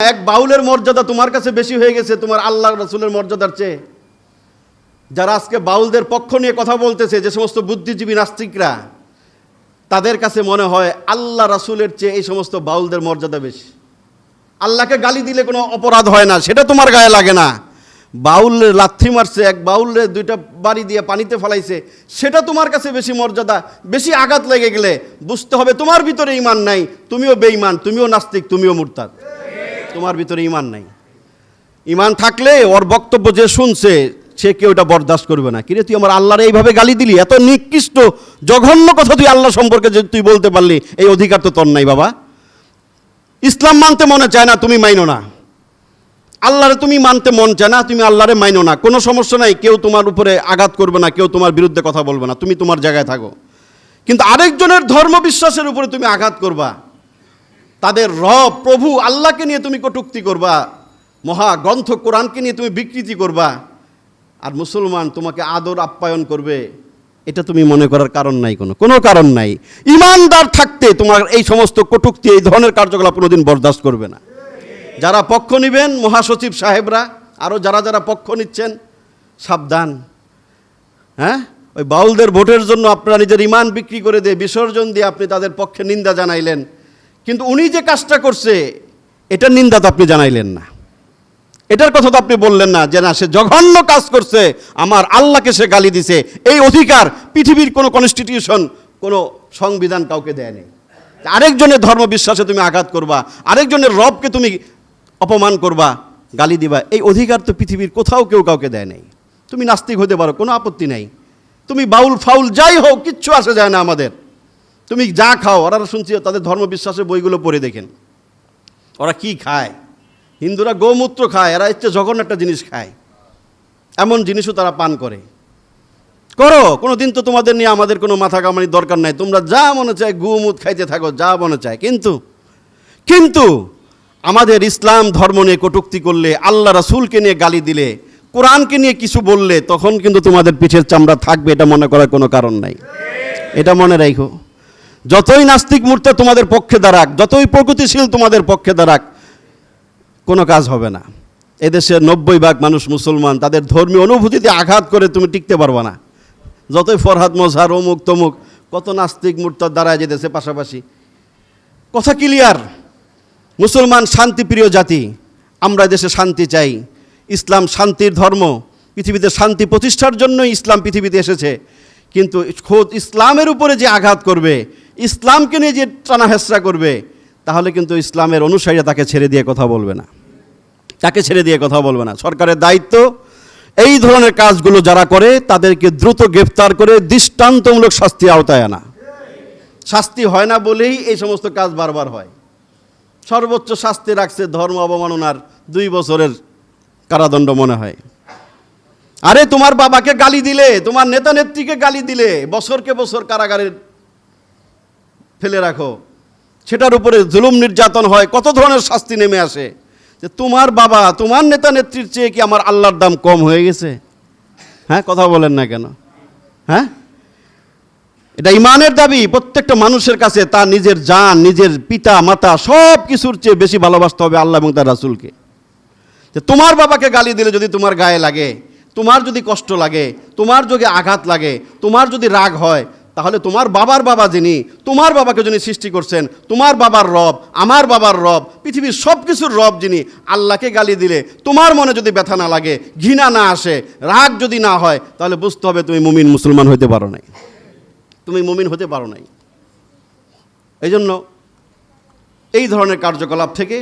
এক বাউলের মর্যাদা তোমার কাছে বেশি হয়ে গেছে, তোমার আল্লাহ রসুলের মর্যাদার চেয়ে। যারা আজকে বাউলদের পক্ষ নিয়ে কথা বলতেছে, যে সমস্ত বুদ্ধিজীবী নাস্তিকরা, তাদের কাছে মনে হয় আল্লাহ রাসুলের চেয়ে এই সমস্ত বাউলদের মর্যাদা বেশি। আল্লাহকে গালি দিলে কোনো অপরাধ হয় না, সেটা তোমার গায়ে লাগে না। বাউলের লাথি মারছে, এক বাউলের দুইটা বাড়ি দিয়ে পানিতে ফেলাইছে, সেটা তোমার কাছে বেশি মর্যাদা, বেশি আঘাত লেগে গেলে বুঝতে হবে তোমার ভিতরে ইমান নাই, তুমিও বেঈমান, তুমিও নাস্তিক, তুমিও মুরতাদ। তোমার ভিতরে ইমান নাই। ইমান থাকলে ওর বক্তব্য যে শুনছে, সে কেউ এটা বরদাস্ত করবে না। কিরে, তুই আমার আল্লাহর এইভাবে গালি দিলি? এত নিকৃষ্ট, জঘন্য কথা তুই আল্লাহ সম্পর্কে যে তুই বলতে পারলি, এই অধিকার তো তোর নাই বাবা। ইসলাম মানতে মনে চায় না, তুমি মাইনো না। আল্লাহরে তুমি মানতে মন চায় না, তুমি আল্লাহরে মাইনো না। কোনো সমস্যা নাই, কেউ তোমার উপরে আঘাত করবে না, কেউ তোমার বিরুদ্ধে কথা বলবে না। তুমি তোমার জায়গায় থাকো। কিন্তু আরেকজনের ধর্ম বিশ্বাসের উপরে তুমি আঘাত করবা। তাদের রব, প্রভু আল্লাহকে নিয়ে তুমি কটুক্তি করবা, মহা গ্রন্থ কোরআনকে নিয়ে তুমি বিকৃতি করবা, আর মুসলমান তোমাকে আদর আপ্যায়ন করবে, এটা তুমি মনে করার কারণ নাই কোনো। কোনো কারণ নাই। ইমানদার থাকতে তোমার এই সমস্ত কটুক্তি, এই ধরনের কার্যকলাপ কোনোদিন বরদাস্ত করবে না। যারা পক্ষ নেবেন, মহাসচিব সাহেবরা আরও যারা যারা পক্ষ নিচ্ছেন, সাবধান। হ্যাঁ? ওই বাউলদের ভোটের জন্য আপনারা নিজের ইমান বিক্রি করে দিয়ে, বিসর্জন দিয়ে আপনি তাদের পক্ষে নিন্দা জানাইলেন। কিন্তু উনি যে কাজটা করছে, এটার নিন্দা তো আপনি জানাইলেন না। এটার কথা তো আপনি বললেন না যে না, সে জঘন্য কাজ করছে, আমার আল্লাহকে সে গালি দিছে। এই অধিকার পৃথিবীর কোনো কনস্টিটিউশন কোনো সংবিধান কাউকে দেয়নি। আরেকজনের ধর্ম বিশ্বাসে তুমি আঘাত করবা, আরেকজনের রবকে তুমি অপমান করবা, গালি দিবা। এই অধিকার তো পৃথিবীর কোথাও কেউ কাউকে দেয় নাই। তুমি নাস্তিক হতে পারো, কোনো আপত্তি নাই। তুমি বাউল ফাউল যাই হোক, কিচ্ছু আসে যায় না আমাদের। তুমি যা খাও ওরা শুনছি তাদের ধর্ম বিশ্বাসের বইগুলো পড়ে দেখেন। ওরা কি খায়? হিন্দুরা গোমূত্র খায়, এরা হচ্ছে জঘন্য একটা জিনিস খায়। এমন জিনিসও তারা পান করে। করো কোনো দিন তো তোমাদের নিয়ে আমাদের কোনো মাথা কামানির দরকার নাই। তোমরা যা মনে চায় গুমুত খাইতে থাকো, যা মনে চায়। কিন্তু কিন্তু আমাদের ইসলাম ধর্ম নিয়ে কটুক্তি করলে, আল্লাহ রাসূলকে নিয়ে গালি দিলে, কোরআনকে নিয়ে কিছু বললে, তখন কিন্তু তোমাদের পিঠের চামড়া থাকবে, এটা মনে করার কোনো কারণ নাই। এটা মনে রাখো যতই নাস্তিক মূর্তি তোমাদের পক্ষে দাঁড়াক, যতই প্রগতিশীল তোমাদের পক্ষে দাঁড়াক, কোনো কাজ হবে না। এদেশের নব্বই ভাগ মানুষ মুসলমান, তাদের ধর্মীয় অনুভূতিতে আঘাত করে তুমি টিকতে পারবে না। যতই ফরহাদ মজহার, অমুক তমুক, কত নাস্তিক মূর্তার দাঁড়ায় যেতেছে পাশাপাশি। কথা ক্লিয়ার মুসলমান শান্তিপ্রিয় জাতি, আমরা দেশে শান্তি চাই। ইসলাম শান্তির ধর্ম, পৃথিবীতে শান্তি প্রতিষ্ঠার জন্যই ইসলাম পৃথিবীতে এসেছে। কিন্তু খোদ ইসলামের উপরে যে আঘাত করবে ইসলামকে নিয়ে যে টানা হেসরা করবে, তাহলে কিন্তু ইসলামের অনুসারীরা তাকে ছেড়ে দিয়ে কথা বলবে না। তাকে ছেড়ে দিয়ে কথা বলবে না। সরকারের দায়িত্ব এই ধরনের কাজগুলো যারা করে, তাদেরকে দ্রুত গ্রেফতার করে দৃষ্টান্তমূলক শাস্তি আওতায় আনা। শাস্তি হয় না বলেই এই সমস্ত কাজ বারবার হয়। সর্বোচ্চ শাস্তি রাখছে ধর্ম অবমাননার দুই বছরের কারাদণ্ড মনে হয়। আরে, তোমার বাবাকে গালি দিলে, তোমার নেতা নেত্রীকে গালি দিলে, বছরকে বছর কারাগারে ফেলে রাখো। সেটার উপরে জুলুম নির্যাতন হয়, কত ধরনের শাস্তি নেমে আসে? যে তোমার বাবা, তোমার নেতা নেত্রীর চেয়ে কি আমার আল্লাহর দাম কম হয়ে গেছে? হ্যাঁ কথা বলেন না কেন? হ্যাঁ? এটা ইমানের দাবি, প্রত্যেকটা মানুষের কাছে তার নিজের জান, নিজের পিতা, মাতা সব কিছুর চেয়ে বেশি ভালোবাসতে হবে আল্লাহ এবং তার রাসুলকে। যে তোমার বাবাকে গালি দিলে যদি তোমার গায়ে লাগে, তোমার যদি কষ্ট লাগে, তোমার যদি আঘাত লাগে, তোমার যদি রাগ হয় তাহলে তোমার বাবার বাবা যিনি, তোমার বাবাকে যিনি সৃষ্টি করছেন, তোমার বাবার রব, আমার বাবার রব, পৃথিবীর সব কিছুর রব যিনি, আল্লাহকে গালি দিলে তোমার মনে যদি ব্যথা না লাগে, ঘৃণা না আসে, রাগ যদি না হয়, তাহলে বুঝতে হবে তুমি মুমিন মুসলমান হতে পারো নাই। তুমি মুমিন হতে পারো নাই। এই জন্য এই ধরনের কার্যকলাপ থেকে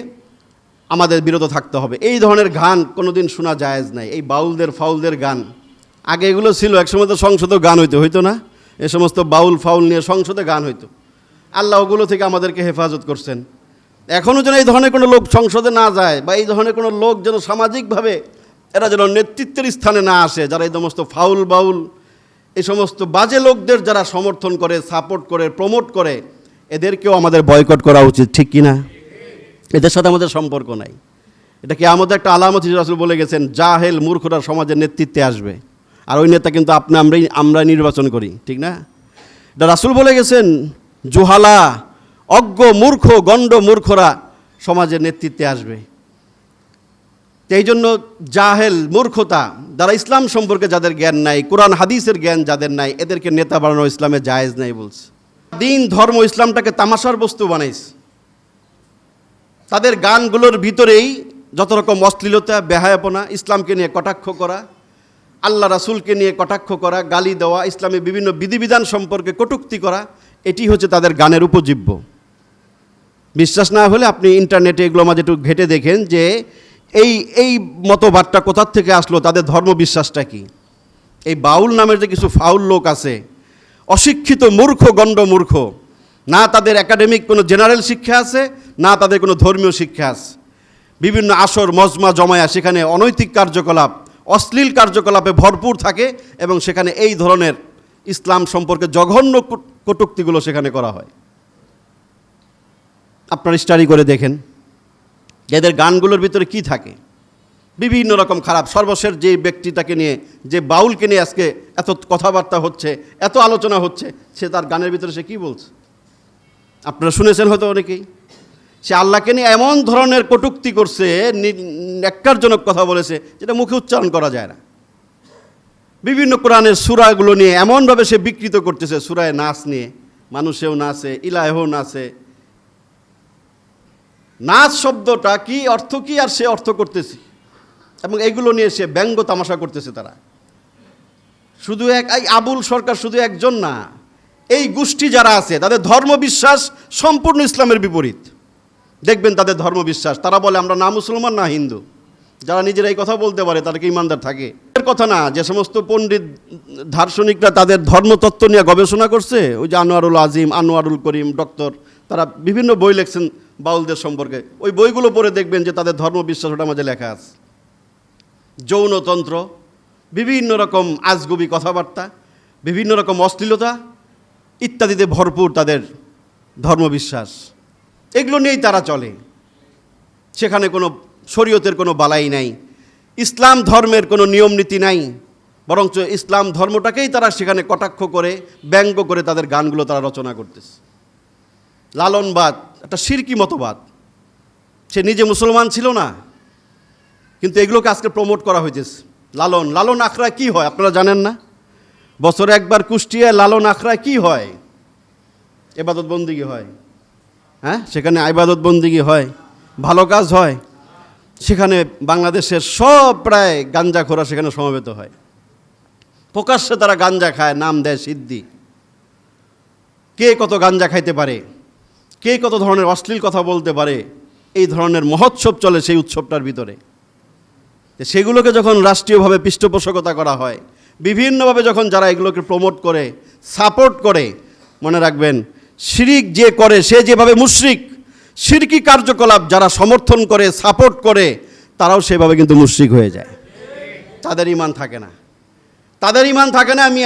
আমাদের বিরত থাকতে হবে। এই ধরনের গান কোনোদিন শোনা জায়েজ নাই। এই বাউলদের, ফাউলদের গান। আগে এগুলো ছিল, একসময় তো সংসদেও গান হইতে, হইতো না? এ সমস্ত বাউল ফাউল নিয়ে সংসদে গান হইতো। আল্লাহ ওগুলো থেকে আমাদেরকে হেফাজত করছেন। এখনও যেন এই ধরনের কোনো লোক সংসদে না যায় বা এই ধরনের কোনো লোক যেন সামাজিকভাবে এরা যেন নেতৃত্বের স্থানে না আসে, যারা এই সমস্ত ফাউল বাউল, এই সমস্ত বাজে লোকদের যারা সমর্থন করে, সাপোর্ট করে, প্রমোট করে, এদেরকেও আমাদের বয়কট করা উচিত, ঠিক কি না এদের সাথে আমাদের সম্পর্ক নাই। এটা কি আমাদের একটা আলামত হিসেবে আসলে বলে গেছেন, জাহেল মূর্খরা সমাজের নেতৃত্বে আসবে। আর ওই নেতা কিন্তু আপনি আমরাই আমরা নির্বাচন করি, ঠিক না? এটা রাসুল বলে গেছেন, জুহালা, অজ্ঞ, মূর্খ, গণ্ড, মূর্খরা সমাজের নেতৃত্বে আসবে। এই জন্য জাহেল, মূর্খতা যারা ইসলাম সম্পর্কে যাদের জ্ঞান নাই, কোরআন, হাদিসের জ্ঞান যাদের নাই, এদেরকে নেতা বানানো ইসলামে জায়েজ নাই বলছে। দিন, ধর্ম, ইসলামটাকে তামাশার বস্তু বানাইছে। তাদের গানগুলোর ভিতরেই যত রকম অশ্লীলতা, বেহায়াপনা, ইসলামকে নিয়ে কটাক্ষ করা আল্লাহ রাসুলকে নিয়ে কটাক্ষ করা, গালি দেওয়া, ইসলামে বিভিন্ন বিধিবিধান সম্পর্কে কটূক্তি করা, এটি হচ্ছে তাদের গানের উপজীব্য। বিশ্বাস না হলে আপনি ইন্টারনেটে এগুলো মাঝে একটু ঘেটে দেখেন যে এই এই মতবাদটা কোথার থেকে আসলো, তাদের ধর্ম বিশ্বাসটা কি? এই বাউল নামের যে কিছু ফাউল লোক আছে, অশিক্ষিত মূর্খ, গণ্ড মূর্খ, না তাদের একাডেমিক কোনো জেনারেল শিক্ষা আছে, না তাদের কোনো ধর্মীয় শিক্ষা আছে। বিভিন্ন আসর, মজমা, জমায়া, সেখানে অনৈতিক কার্যকলাপ অশ্লীল কার্যকলাপে ভরপুর থাকে এবং সেখানে এই ধরনের ইসলাম সম্পর্কে জঘন্য কটুক্তিগুলো সেখানে করা হয়। আপনারা স্টাডি করে দেখেন, এদের গানগুলোর ভিতরে কি থাকে? বিভিন্ন রকম খারাপ। সর্বশেষ যে ব্যক্তিটাকে নিয়ে, যে বাউলকে নিয়ে আজকে এত কথাবার্তা হচ্ছে, এত আলোচনা হচ্ছে, সে তার গানের ভিতরে সে কি বলছে? আপনারা শুনেছেন হয়তো অনেকেই। সে আল্লাহকে নিয়ে এমন ধরনের কটূক্তি করছে ন্যাক্কারজনক কথা বলেছে, যেটা মুখে উচ্চারণ করা যায় না। বিভিন্ন কোরআনের সুরাগুলো নিয়ে এমনভাবে সে বিকৃত করতেছে, সুরায় নাচ নিয়ে। মানুষেও নাচে, ইলাহেও নাচে। নাচ শব্দটা কি অর্থ কি আর সে অর্থ করতেছে? এবং এগুলো নিয়ে সে ব্যঙ্গ তামাশা করতেছে তারা। শুধু এক এই আবুল সরকার শুধু একজন না, এই গোষ্ঠী যারা আছে, তাদের ধর্মবিশ্বাস সম্পূর্ণ ইসলামের বিপরীত। দেখবেন তাদের ধর্মবিশ্বাস। তারা বলে, আমরা না মুসলমান, না হিন্দু। যারা নিজেরা এই কথা বলতে পারে, তারা কি ইমানদার থাকে? এর কথা না, যে সমস্ত পণ্ডিত দার্শনিকরা তাদের ধর্মতত্ত্ব নিয়ে গবেষণা করছে, ওই যে আনোয়ারুল আজিম, আনোয়ারুল করিম, ডক্টর, তারা বিভিন্ন বই লেখছেন বাউলদের সম্পর্কে। ওই বইগুলো পড়ে দেখবেন যে তাদের ধর্মবিশ্বাস ওটা মাঝে লেখা আছে। যৌনতন্ত্র, বিভিন্ন রকম আজগুবি কথাবার্তা, বিভিন্ন রকম অশ্লীলতা, ইত্যাদিতে ভরপুর তাদের ধর্মবিশ্বাস। এগুলো নিয়েই তারা চলে। সেখানে কোনো শরীয়তের কোনো বালাই নাই। ইসলাম ধর্মের কোনো নিয়ম নীতি নাই। বরঞ্চ ইসলাম ধর্মটাকেই তারা সেখানে কটাক্ষ করে, ব্যঙ্গ করে তাদের গানগুলো তারা রচনা করতেছে। লালনবাদ, একটা সিরকি মতবাদ। সে নিজে মুসলমান ছিল না। কিন্তু এগুলোকে আজকে প্রমোট করা হয়েছে লালন লালন আখড়া কি হয় আপনারা জানেন না? বছরে একবার কুষ্টিয়ায় লালন আখড়া কি হয়? এবাদত বন্দিগি হয়? হ্যাঁ? সেখানে আইবাদত বন্দিগি হয়? ভালো কাজ হয়? সেখানে বাংলাদেশের সব প্রায় গাঞ্জা খোরা সেখানে সমবেত হয়। প্রকাশ্যে তারা গাঞ্জা খায়, নাম দেয় সিদ্ধি। কে কত গাঞ্জা খাইতে পারে? কে কত ধরনের অশ্লীল কথা বলতে পারে? এই ধরনের মহোৎসব চলে সেই উৎসবটার ভিতরে। সেগুলোকে যখন রাষ্ট্রীয়ভাবে পৃষ্ঠপোষকতা করা হয়, বিভিন্নভাবে যখন যারা এগুলোকে প্রমোট করে সাপোর্ট করে, মনে রাখবেন শিরিক যে করে, সে যেভাবে মুশরিক, শিরকি কার্যকলাপ যারা সমর্থন করে সাপোর্ট করে, তারাও সেভাবে কিন্তু মুশ্রিক হয়ে যায়। তাদের ইমান থাকে না। তাদের ইমান থাকে না, আমি